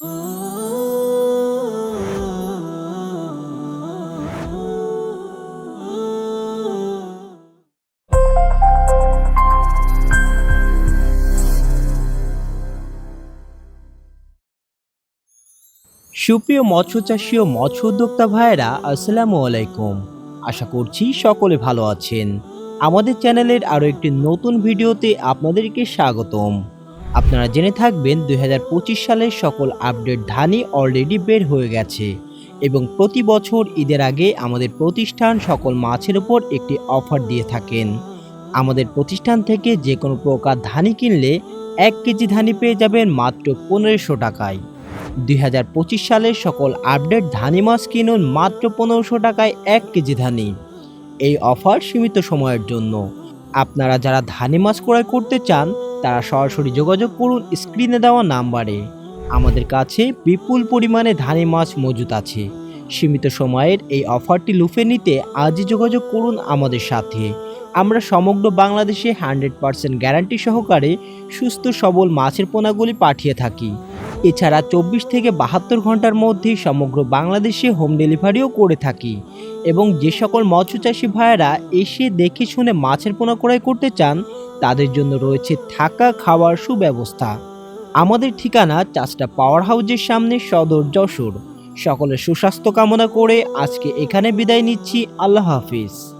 সুপ্রিয় মৎস্য চাষী ও মৎস্য উদ্যোক্তা ভাইয়েরা, আসসালামু আলাইকুম। আশা করছি সকলে ভালো আছেন। আমাদের চ্যানেলের আরও একটি নতুন ভিডিওতে আপনাদেরকে স্বাগতম। আপনারা জেনে থাকবেন দুই হাজার পঁচিশ সালের সকল আপডেট ধানই অলরেডি বের হয়ে গেছে এবং প্রতি বছর ঈদের আগে আমাদের প্রতিষ্ঠান সকল মাছের উপর একটি অফার দিয়ে থাকেন। আমাদের প্রতিষ্ঠান থেকে যে কোনো প্রকার ধানই কিনলে এক কেজি ধানই পেয়ে যাবেন মাত্র পনেরোশো টাকায়। দুই হাজার পঁচিশ সালের সকল আপডেট ধানি মাছ কিনুন মাত্র পনেরোশো টাকায় এক কেজি ধানি। এই অফার সীমিত সময়ের জন্য। আপনারা যারা ধানি মাছ ক্রয় করতে চান তারা সরাসরি যোগাযোগ করুন স্ক্রিনে দেওয়া নাম্বারে। আমাদের কাছে বিপুল পরিমাণে ধানে মাছ মজুত আছে। সীমিত সময়ের এই অফারটি লুফে নিতে আজই যোগাযোগ করুন আমাদের সাথে। আমরা সমগ্র বাংলাদেশে হান্ড্রেড পার্সেন্ট গ্যারান্টি সহকারে সুস্থ সবল মাছের পোনাগুলি পাঠিয়ে থাকি। এছাড়া চব্বিশ থেকে বাহাত্তর ঘণ্টার মধ্যেই সমগ্র বাংলাদেশে হোম ডেলিভারিও করে থাকি। এবং যে সকল মৎস্য চাষি ভাইয়েরা এসে দেখে শুনে মাছের পোনা ক্রয় করতে চান, তাদের জন্য রয়েছে থাকা খাওয়ার সুব্যবস্থা। আমাদের ঠিকানা চাষটা পাওয়ার হাউজের সামনে সদর যশোর। সকলের সুস্বাস্থ্য কামনা করে আজকে এখানে বিদায় নিচ্ছি। আল্লাহ হাফিজ।